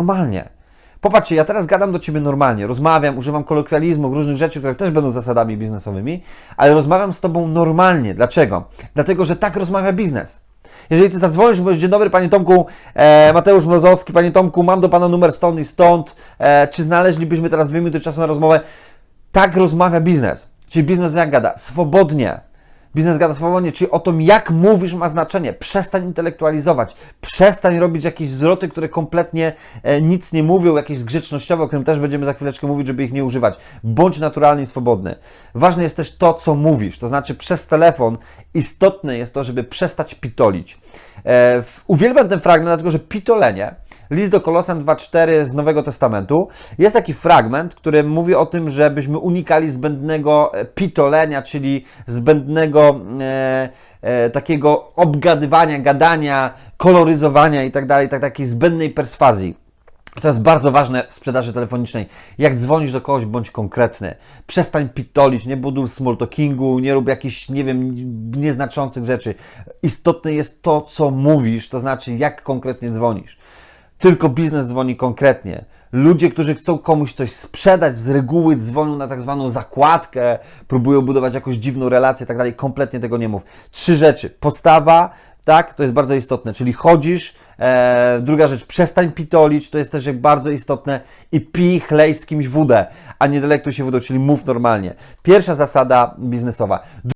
normalnie. Popatrzcie, ja teraz gadam do Ciebie normalnie, rozmawiam, używam kolokwializmów, różnych rzeczy, które też będą zasadami biznesowymi, ale rozmawiam z Tobą normalnie. Dlaczego? Dlatego, że tak rozmawia biznes. Jeżeli Ty zadzwonisz i powiesz, dzień dobry Panie Tomku, e, Mateusz Mrozowski, Panie Tomku, mam do Pana numer stąd i stąd, e, czy znaleźlibyśmy teraz dwie minuty czasu na rozmowę? Tak rozmawia biznes. Czyli biznes jak gada? Swobodnie. Biznes gada swobodnie, czyli o tym, jak mówisz, ma znaczenie. Przestań intelektualizować, przestań robić jakieś zwroty, które kompletnie e, nic nie mówią, jakieś zgrzecznościowe, o którym też będziemy za chwileczkę mówić, żeby ich nie używać. Bądź naturalny i swobodny. Ważne jest też to, co mówisz, to znaczy przez telefon istotne jest to, żeby przestać pitolić. E, uwielbiam ten fragment, dlatego że pitolenie List do Kolosan 2.4 z Nowego Testamentu. Jest taki fragment, który mówi o tym, żebyśmy unikali zbędnego e, pitolenia, czyli zbędnego e, e, takiego obgadywania, gadania, koloryzowania i tak dalej, tak, takiej zbędnej perswazji. To jest bardzo ważne w sprzedaży telefonicznej. Jak dzwonisz do kogoś, bądź konkretny. Przestań pitolić, nie buduj small talkingu, nie rób jakichś, nie wiem, nieznaczących rzeczy. Istotne jest to, co mówisz, to znaczy jak konkretnie dzwonisz. Tylko biznes dzwoni konkretnie. Ludzie, którzy chcą komuś coś sprzedać, z reguły dzwonią na tak zwaną zakładkę, próbują budować jakąś dziwną relację i tak dalej. Kompletnie tego nie mów. Trzy rzeczy. Postawa, tak, to jest bardzo istotne, czyli chodzisz. E, druga rzecz, przestań pitolić, to jest też bardzo istotne. I pij, chlej z kimś wódę, a nie delektuj się wodą, czyli mów normalnie. Pierwsza zasada biznesowa.